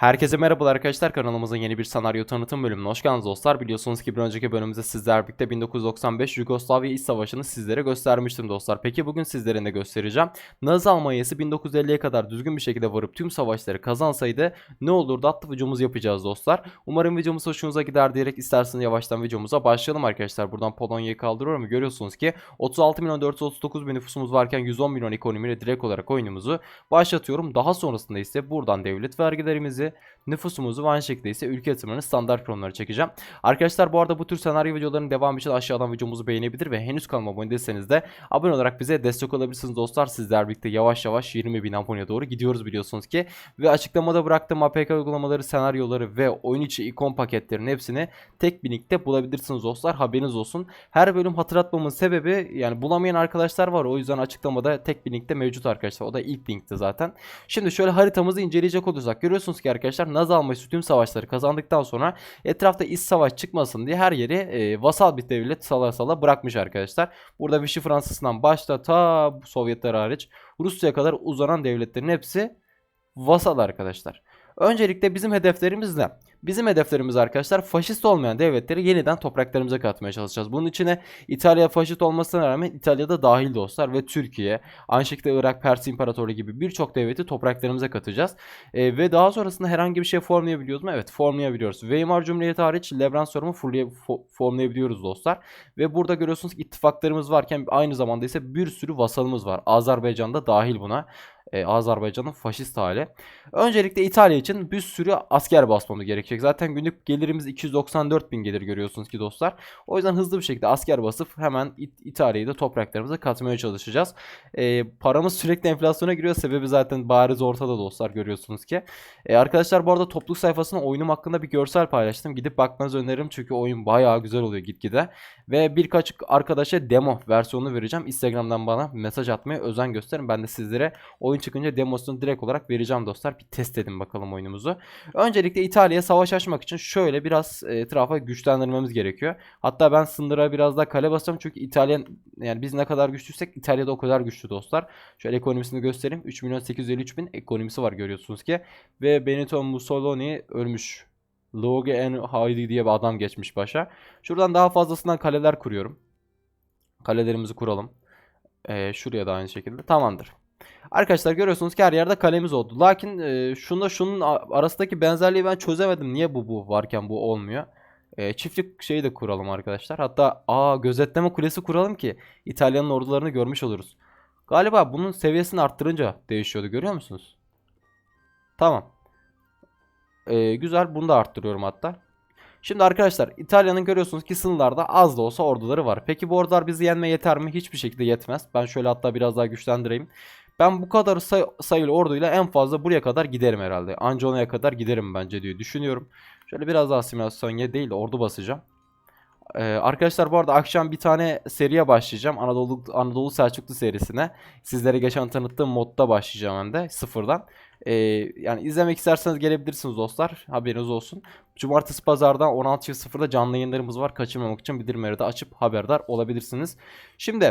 Herkese merhabalar arkadaşlar kanalımızın yeni bir senaryo tanıtım bölümüne hoş geldiniz dostlar. Biliyorsunuz ki bir önceki bölümümüzde sizler birlikte 1995 Yugoslavya İç Savaşı'nı sizlere göstermiştim dostlar. Peki bugün sizlere ne göstereceğim? Nazi Almanya'sı 1950'ye kadar düzgün bir şekilde varıp tüm savaşları kazansaydı ne olurdu adlı videomuzu yapacağız dostlar. Umarım videomuz hoşunuza gider diyerek isterseniz yavaştan videomuza başlayalım arkadaşlar. Buradan Polonya'yı kaldırıyorum. Görüyorsunuz ki 36 milyon 439 bin nüfusumuz varken 110 milyon ekonomiyle direkt olarak oyunumuzu başlatıyorum. Daha sonrasında ise buradan devlet vergilerimizi, nüfusumuzu aynı şekilde ise ülke yatırımlarının standart konuları çekeceğim. Arkadaşlar bu arada bu tür senaryo videolarının devamı için aşağıdan videomuzu beğenebilir ve henüz kanalıma abone değilseniz de abone olarak bize destek olabilirsiniz dostlar. Sizler birlikte yavaş yavaş 20 bin aboneye doğru gidiyoruz biliyorsunuz ki. Ve açıklamada bıraktığım APK uygulamaları, senaryoları ve oyun içi ikon paketlerinin hepsini tek bir linkte bulabilirsiniz dostlar. Haberiniz olsun. Her bölüm hatırlatmamın sebebi yani bulamayan arkadaşlar var. O yüzden açıklamada tek bir linkte mevcut arkadaşlar. O da ilk linkti zaten. Şimdi şöyle haritamızı inceleyecek olursak görüyorsunuz ki arkadaşlar Nazi Almanya'sı tüm savaşları kazandıktan sonra etrafta iç savaş çıkmasın diye her yeri e, vasal bir devlet sala sala bırakmış arkadaşlar. Burada Vichy Fransa'sından başta ta Sovyetler hariç Rusya'ya kadar uzanan devletlerin hepsi vasal arkadaşlar. Öncelikle bizim hedeflerimiz ne? Bizim hedeflerimiz arkadaşlar faşist olmayan devletleri yeniden topraklarımıza katmaya çalışacağız. Bunun içine İtalya faşist olmasına rağmen İtalya'da dahil dostlar ve Türkiye, aynı şekilde Irak, Pers İmparatoru gibi birçok devleti topraklarımıza katacağız. Ee, ve daha sonrasında herhangi bir şey formlayabiliyoruz mu? Evet formlayabiliyoruz. Weimar Cumhuriyeti hariç Lebransor'umu fo- formlayabiliyoruz dostlar. Ve burada görüyorsunuz ittifaklarımız varken aynı zamanda ise bir sürü vasalımız var. Azerbaycan'da dahil buna. Ee, Azerbaycan'ın faşist hali. Öncelikle İtalya için bir sürü asker basmamız gerekecek. Zaten günlük gelirimiz 294 bin gelir görüyorsunuz ki dostlar. O yüzden hızlı bir şekilde asker basıp hemen İt- İtalya'yı da topraklarımıza katmaya çalışacağız. Ee, paramız sürekli enflasyona giriyor. Sebebi zaten bariz ortada dostlar görüyorsunuz ki. Ee, arkadaşlar bu arada topluluk sayfasına oyunum hakkında bir görsel paylaştım. Gidip bakmanızı öneririm çünkü oyun bayağı güzel oluyor gitgide. Ve birkaç arkadaşa demo versiyonunu vereceğim. Instagram'dan bana mesaj atmaya özen gösterin. Ben de sizlere oyun çıkınca demosunu direkt olarak vereceğim dostlar. Bir test edin bakalım oyunumuzu. Öncelikle İtalya'ya savaş açmak için şöyle biraz e, etrafa güçlendirmemiz gerekiyor. Hatta ben sınıra biraz daha kale basacağım çünkü İtalya yani biz ne kadar güçlüysek İtalya'da o kadar güçlü dostlar. Şöyle ekonomisini göstereyim. 3 milyon 853 bin ekonomisi var görüyorsunuz ki. Ve Benito Mussolini ölmüş. Loge en Haydi diye bir adam geçmiş başa. Şuradan daha fazlasından kaleler kuruyorum. Kalelerimizi kuralım. Ee, şuraya da aynı şekilde. Tamamdır. Arkadaşlar görüyorsunuz ki her yerde kalemiz oldu. Lakin e, şunda şunun arasındaki benzerliği ben çözemedim. Niye bu bu varken bu olmuyor? E, çiftlik şeyi de kuralım arkadaşlar. Hatta aa gözetleme kulesi kuralım ki İtalya'nın ordularını görmüş oluruz. Galiba bunun seviyesini arttırınca değişiyordu görüyor musunuz? Tamam. E, güzel bunu da arttırıyorum hatta. Şimdi arkadaşlar İtalya'nın görüyorsunuz ki sınırlarda az da olsa orduları var. Peki bu ordular bizi yenmeye yeter mi? Hiçbir şekilde yetmez. Ben şöyle hatta biraz daha güçlendireyim. Ben bu kadar say- sayılı orduyla en fazla buraya kadar giderim herhalde. Ancona'ya kadar giderim bence diye düşünüyorum. Şöyle biraz daha simülasyon değil de ordu basacağım. Ee, arkadaşlar bu arada akşam bir tane seriye başlayacağım. Anadolu Anadolu Selçuklu serisine. Sizlere geçen tanıttığım modda başlayacağım hem de sıfırdan. Ee, yani izlemek isterseniz gelebilirsiniz dostlar. Haberiniz olsun. Cumartesi pazardan 16.00'da canlı yayınlarımız var. Kaçırmamak için bildirimleri de açıp haberdar olabilirsiniz. Şimdi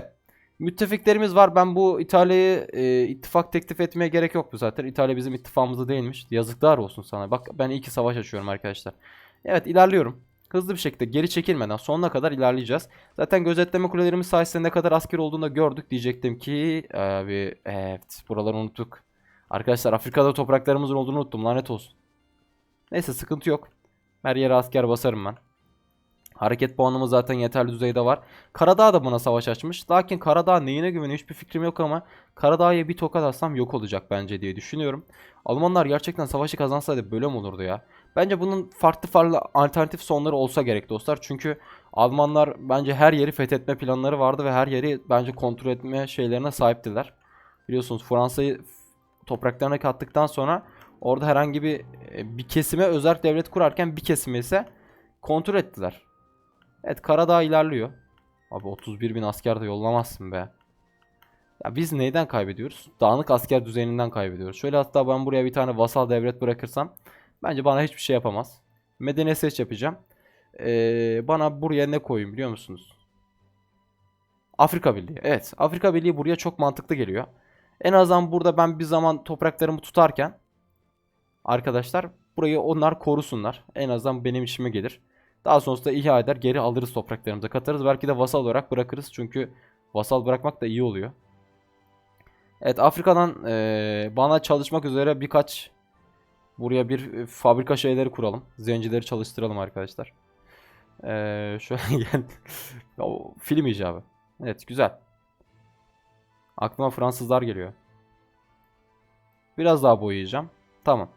müttefiklerimiz var. Ben bu İtalya'yı e, ittifak teklif etmeye gerek yoktu zaten. İtalya bizim ittifakımızda değilmiş. Yazıklar olsun sana. Bak ben iyi ki savaş açıyorum arkadaşlar. Evet ilerliyorum. Hızlı bir şekilde geri çekilmeden sonuna kadar ilerleyeceğiz. Zaten gözetleme kulelerimiz sayesinde ne kadar asker olduğunu da gördük. Diyecektim ki abi evet buraları unuttuk. Arkadaşlar Afrika'da topraklarımızın olduğunu unuttum lanet olsun. Neyse sıkıntı yok. Her yere asker basarım ben. Hareket puanımız zaten yeterli düzeyde var. Karadağ da buna savaş açmış. Lakin Karadağ neyine güveniyor hiçbir fikrim yok ama Karadağ'a bir tokat atsam yok olacak bence diye düşünüyorum. Almanlar gerçekten savaşı kazansaydı böyle mi olurdu ya? Bence bunun farklı farklı alternatif sonları olsa gerek dostlar. Çünkü Almanlar bence her yeri fethetme planları vardı ve her yeri bence kontrol etme şeylerine sahiptiler. Biliyorsunuz Fransa'yı topraklarına kattıktan sonra orada herhangi bir e, bir kesime özel devlet kurarken bir kesime ise kontrol ettiler. Evet Karadağ ilerliyor. Abi 31 bin asker de yollamazsın be. Ya biz neyden kaybediyoruz? Dağınık asker düzeninden kaybediyoruz. Şöyle hatta ben buraya bir tane vasal devlet bırakırsam bence bana hiçbir şey yapamaz. Medeni seç yapacağım. Ee, bana buraya ne koyayım biliyor musunuz? Afrika Birliği. Evet Afrika Birliği buraya çok mantıklı geliyor. En azından burada ben bir zaman topraklarımı tutarken arkadaşlar burayı onlar korusunlar. En azından benim işime gelir. Daha sonrasında ihya eder geri alırız topraklarımıza katarız. Belki de vasal olarak bırakırız. Çünkü vasal bırakmak da iyi oluyor. Evet Afrika'dan eee, bana çalışmak üzere birkaç buraya bir e, fabrika şeyleri kuralım. Zencileri çalıştıralım arkadaşlar. Eee şöyle gel. Film icabı. Evet güzel. Aklıma Fransızlar geliyor. Biraz daha boyayacağım. Tamam.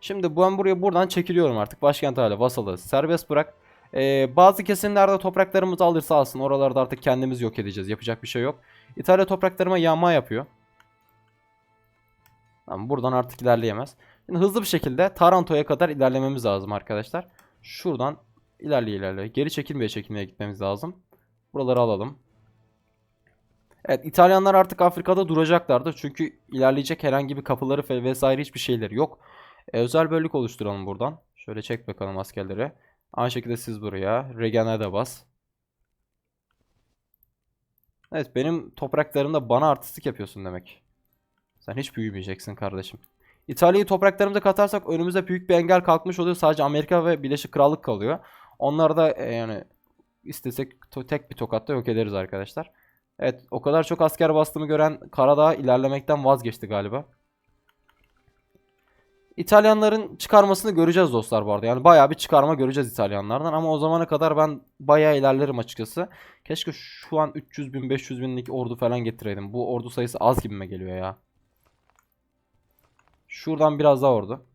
Şimdi ben buraya buradan çekiliyorum artık. Başkent hala vasalı serbest bırak. Ee, bazı kesimlerde topraklarımızı alırsa alsın. Oralarda artık kendimiz yok edeceğiz. Yapacak bir şey yok. İtalya topraklarıma yağma yapıyor. Tamam, buradan artık ilerleyemez. Şimdi hızlı bir şekilde Taranto'ya kadar ilerlememiz lazım arkadaşlar. Şuradan ilerleye ilerleye. Geri çekilmeye çekilmeye gitmemiz lazım. Buraları alalım. Evet İtalyanlar artık Afrika'da duracaklardı. Çünkü ilerleyecek herhangi bir kapıları vesaire hiçbir şeyleri yok. E, özel bölük oluşturalım buradan. Şöyle çek bakalım askerleri. Aynı şekilde siz buraya. Regen'e de bas. Evet benim topraklarımda bana artistik yapıyorsun demek. Sen hiç büyümeyeceksin kardeşim. İtalya'yı topraklarımıza katarsak önümüze büyük bir engel kalkmış oluyor. Sadece Amerika ve Birleşik Krallık kalıyor. Onları da e, yani istesek tek bir tokatta yok ederiz arkadaşlar. Evet o kadar çok asker bastığımı gören Karadağ ilerlemekten vazgeçti galiba. İtalyanların çıkarmasını göreceğiz dostlar bu arada. Yani bayağı bir çıkarma göreceğiz İtalyanlardan ama o zamana kadar ben bayağı ilerlerim açıkçası. Keşke şu an 300 bin 500 binlik ordu falan getireydim. Bu ordu sayısı az gibime geliyor ya. Şuradan biraz daha ordu.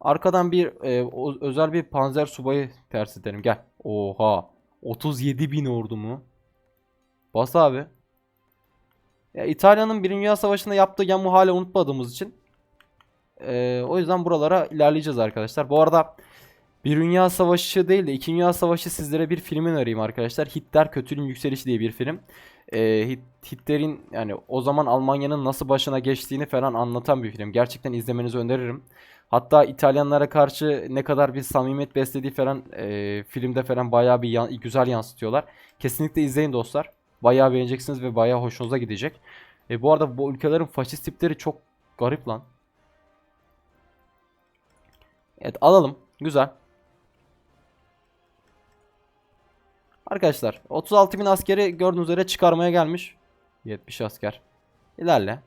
Arkadan bir e, özel bir panzer subayı ters edelim. Gel. Oha. 37 bin ordu mu? Bas abi. Ya İtalya'nın Birinci Dünya Savaşı'nda yaptığı yamu hala unutmadığımız için e, o yüzden buralara ilerleyeceğiz arkadaşlar. Bu arada bir Dünya Savaşı değil de İkinci Dünya Savaşı sizlere bir filmin önereyim arkadaşlar. Hitler Kötülüğün Yükselişi diye bir film. Hit- Hitler'in yani o zaman Almanya'nın nasıl başına geçtiğini falan anlatan bir film. Gerçekten izlemenizi öneririm. Hatta İtalyanlara karşı ne kadar bir samimiyet beslediği falan e, filmde falan bayağı bir yan- güzel yansıtıyorlar. Kesinlikle izleyin dostlar. Bayağı beğeneceksiniz ve bayağı hoşunuza gidecek. E, bu arada bu ülkelerin faşist tipleri çok garip lan. Evet alalım. Güzel. Arkadaşlar 36 bin askeri gördüğünüz üzere çıkarmaya gelmiş. 70 asker. İlerle.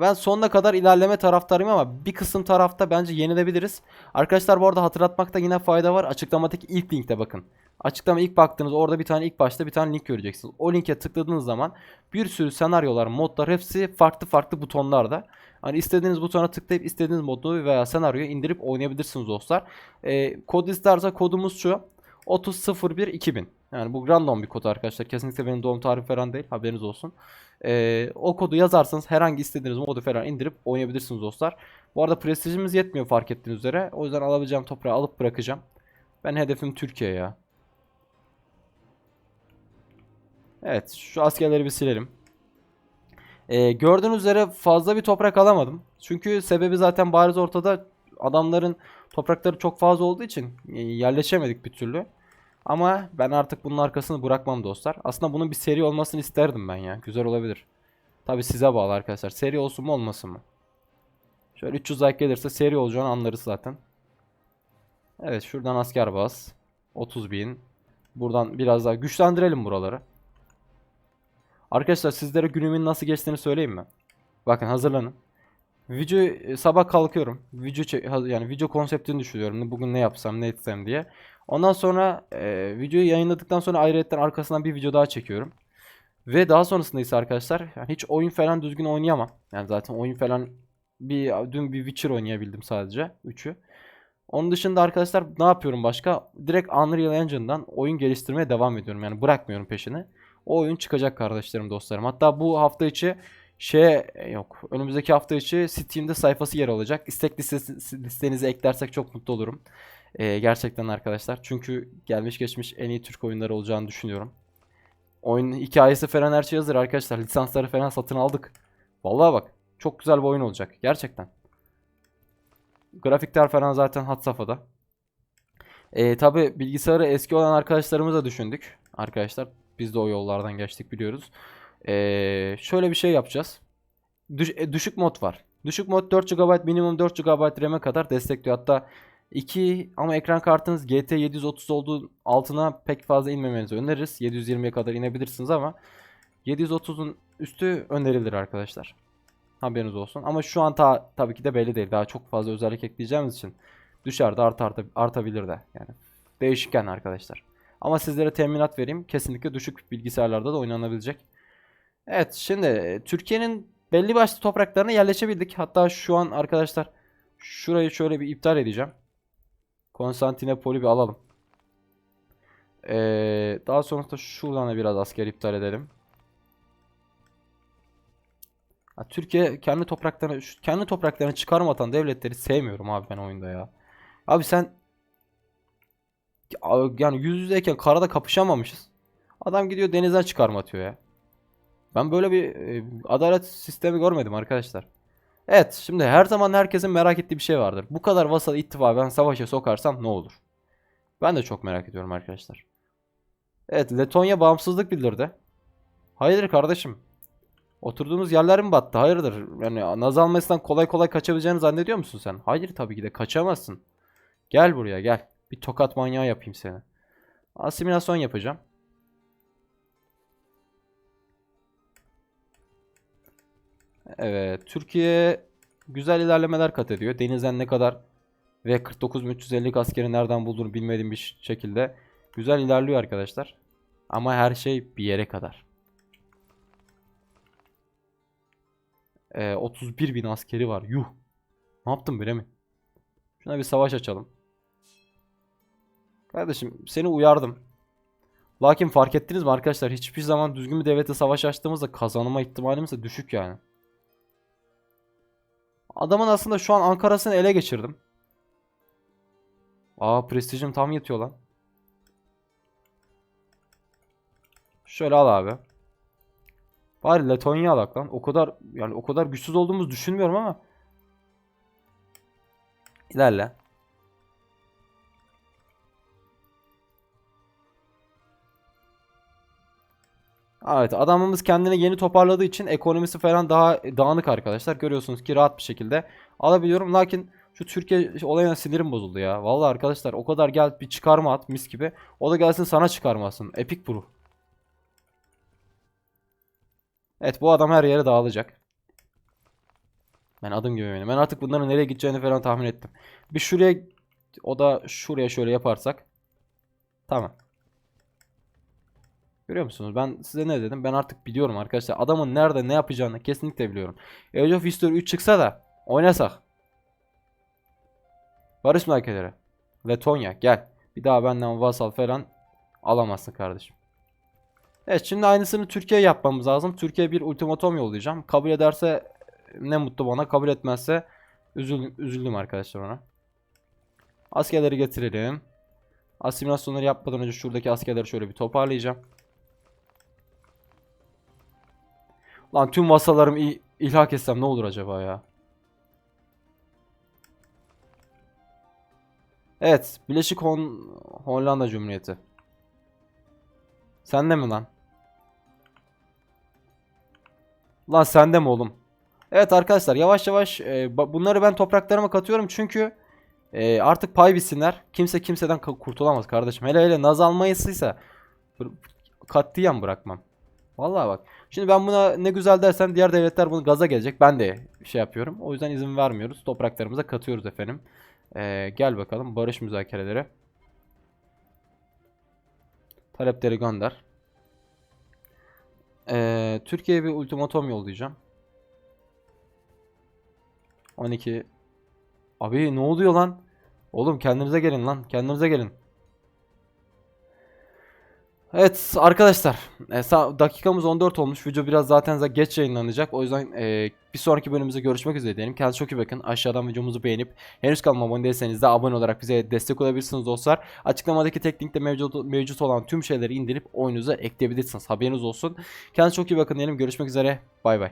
Ben sonuna kadar ilerleme taraftarıyım ama bir kısım tarafta bence yenilebiliriz. Arkadaşlar bu arada hatırlatmakta yine fayda var. Açıklamadaki ilk linkte bakın. Açıklama ilk baktığınız orada bir tane ilk başta bir tane link göreceksiniz. O linke tıkladığınız zaman bir sürü senaryolar, modlar hepsi farklı farklı butonlarda. Hani istediğiniz butona tıklayıp istediğiniz modu veya senaryoyu indirip oynayabilirsiniz dostlar. Ee, kod isterse kodumuz şu. 30012000. Yani bu random bir kod arkadaşlar. Kesinlikle benim doğum tarihi falan değil. Haberiniz olsun. Ee, o kodu yazarsanız herhangi istediğiniz modu falan indirip oynayabilirsiniz dostlar. Bu arada prestijimiz yetmiyor fark ettiğiniz üzere. O yüzden alabileceğim toprağı alıp bırakacağım. Ben hedefim Türkiye ya. Evet şu askerleri bir silelim. Ee, gördüğünüz üzere fazla bir toprak alamadım. Çünkü sebebi zaten bariz ortada. Adamların toprakları çok fazla olduğu için e, yerleşemedik bir türlü. Ama ben artık bunun arkasını bırakmam dostlar. Aslında bunun bir seri olmasını isterdim ben ya. Güzel olabilir. Tabi size bağlı arkadaşlar. Seri olsun mu olmasın mı? Şöyle 300 like gelirse seri olacağını anlarız zaten. Evet şuradan asker bas. 30 bin. Buradan biraz daha güçlendirelim buraları. Arkadaşlar sizlere günümün nasıl geçtiğini söyleyeyim mi? Bakın hazırlanın. Video e, sabah kalkıyorum. Video yani video konseptini düşünüyorum. Bugün ne yapsam, ne etsem diye. Ondan sonra e, videoyu yayınladıktan sonra ayrıyetten arkasından bir video daha çekiyorum. Ve daha sonrasında ise arkadaşlar yani hiç oyun falan düzgün oynayamam. Yani zaten oyun falan bir dün bir Witcher oynayabildim sadece 3'ü. Onun dışında arkadaşlar ne yapıyorum başka? Direkt Unreal Engine'dan oyun geliştirmeye devam ediyorum. Yani bırakmıyorum peşini. O oyun çıkacak kardeşlerim, dostlarım. Hatta bu hafta içi şey yok. Önümüzdeki hafta içi Steam'de sayfası yer alacak. İstek listesi, listenize eklersek çok mutlu olurum. Ee, gerçekten arkadaşlar. Çünkü gelmiş geçmiş en iyi Türk oyunları olacağını düşünüyorum. Oyun hikayesi falan her şey hazır arkadaşlar. Lisansları falan satın aldık. Vallahi bak. Çok güzel bir oyun olacak. Gerçekten. Grafikler falan zaten had safhada. Ee, Tabi bilgisayarı eski olan arkadaşlarımıza düşündük. Arkadaşlar biz de o yollardan geçtik biliyoruz. Ee, şöyle bir şey yapacağız. Düş- e, düşük mod var. Düşük mod 4 GB minimum 4 GB RAM'e kadar destekliyor. Hatta 2 ama ekran kartınız GT 730 olduğu altına pek fazla inmemenizi öneririz. 720'ye kadar inebilirsiniz ama 730'un üstü önerilir arkadaşlar. Haberiniz olsun. Ama şu an ta, tabii ki de belli değil. Daha çok fazla özellik ekleyeceğimiz için düşer de art, arta- artabilir de. Yani değişken arkadaşlar. Ama sizlere teminat vereyim. Kesinlikle düşük bilgisayarlarda da oynanabilecek. Evet şimdi e, Türkiye'nin belli başlı topraklarına yerleşebildik. Hatta şu an arkadaşlar şurayı şöyle bir iptal edeceğim. Konstantinopol'ü bir alalım. Ee, daha sonrasında şuradan da biraz asker iptal edelim. Türkiye kendi topraklarını şu- kendi topraklarını çıkarmatan devletleri sevmiyorum abi ben oyunda ya. Abi sen yani yüz yüzeyken karada kapışamamışız. Adam gidiyor denizden çıkarma atıyor ya. Ben böyle bir e, adalet sistemi görmedim arkadaşlar. Evet, şimdi her zaman herkesin merak ettiği bir şey vardır. Bu kadar vasal ittifakı ben savaşa sokarsam ne olur? Ben de çok merak ediyorum arkadaşlar. Evet, Letonya bağımsızlık bildirdi. Hayırdır kardeşim? Oturduğunuz yerler mi battı? Hayırdır? Yani Naz almasından kolay kolay kaçabileceğini zannediyor musun sen? Hayır tabii ki de kaçamazsın. Gel buraya gel. Bir tokat manyağı yapayım seni. Asimilasyon yapacağım. Evet, Türkiye güzel ilerlemeler kat ediyor. Denizden ne kadar ve 49.350 askeri nereden bulduğunu bilmediğim bir şekilde güzel ilerliyor arkadaşlar. Ama her şey bir yere kadar. Ee, 31 bin askeri var. Yuh. Ne yaptın bre mi? Şuna bir savaş açalım. Kardeşim seni uyardım. Lakin fark ettiniz mi arkadaşlar? Hiçbir zaman düzgün bir devlete savaş açtığımızda kazanma ihtimalimiz de düşük yani. Adamın aslında şu an Ankara'sını ele geçirdim. Aa prestijim tam yetiyor lan. Şöyle al abi. Bari Letonya alak lan. O kadar yani o kadar güçsüz olduğumuzu düşünmüyorum ama. İlerle. Evet adamımız kendini yeni toparladığı için ekonomisi falan daha dağınık arkadaşlar. Görüyorsunuz ki rahat bir şekilde alabiliyorum. Lakin şu Türkiye olayına sinirim bozuldu ya. Vallahi arkadaşlar o kadar gel bir çıkarma at mis gibi. O da gelsin sana çıkarmasın. Epic Pro. Evet bu adam her yere dağılacak. Ben adım gibi eminim. Ben artık bunların nereye gideceğini falan tahmin ettim. Bir şuraya o da şuraya şöyle yaparsak. Tamam. Görüyor musunuz? Ben size ne dedim? Ben artık biliyorum arkadaşlar. Adamın nerede ne yapacağını kesinlikle biliyorum. Age of History 3 çıksa da oynasak. Barış müzakereleri. Letonya gel. Bir daha benden vasal falan alamazsın kardeşim. Evet şimdi aynısını Türkiye yapmamız lazım. Türkiye bir ultimatom yollayacağım. Kabul ederse ne mutlu bana. Kabul etmezse üzüldüm, üzüldüm arkadaşlar ona. Askerleri getirelim. Asimilasyonları yapmadan önce şuradaki askerleri şöyle bir toparlayacağım. Lan tüm vasalarımı il- ilhak etsem ne olur acaba ya? Evet, Birleşik Hon Hollanda Cumhuriyeti. Sende mi lan? Lan sende mi oğlum? Evet arkadaşlar yavaş yavaş e, bunları ben topraklarıma katıyorum çünkü e, artık pay bitsinler. Kimse kimseden kurtulamaz kardeşim. Hele hele naz almayısıysa katiyen bırakmam. Vallahi bak. Şimdi ben buna ne güzel dersem diğer devletler bunu gaza gelecek. Ben de şey yapıyorum. O yüzden izin vermiyoruz. Topraklarımıza katıyoruz efendim. E, gel bakalım barış müzakereleri. Talepleri gönder. Ee, Türkiye'ye bir ultimatom yollayacağım. 12. Abi ne oluyor lan? Oğlum kendinize gelin lan. Kendinize gelin. Evet arkadaşlar. e, dakikamız 14 olmuş. Video biraz zaten za- geç yayınlanacak. O yüzden e, bir sonraki bölümümüzde görüşmek üzere diyelim. Kendinize çok iyi bakın. Aşağıdan videomuzu beğenip henüz kanalıma abone değilseniz de abone olarak bize destek olabilirsiniz dostlar. Açıklamadaki tek linkte mevcut, mevcut olan tüm şeyleri indirip oyunuza ekleyebilirsiniz. Haberiniz olsun. Kendinize çok iyi bakın diyelim. Görüşmek üzere. Bay bay.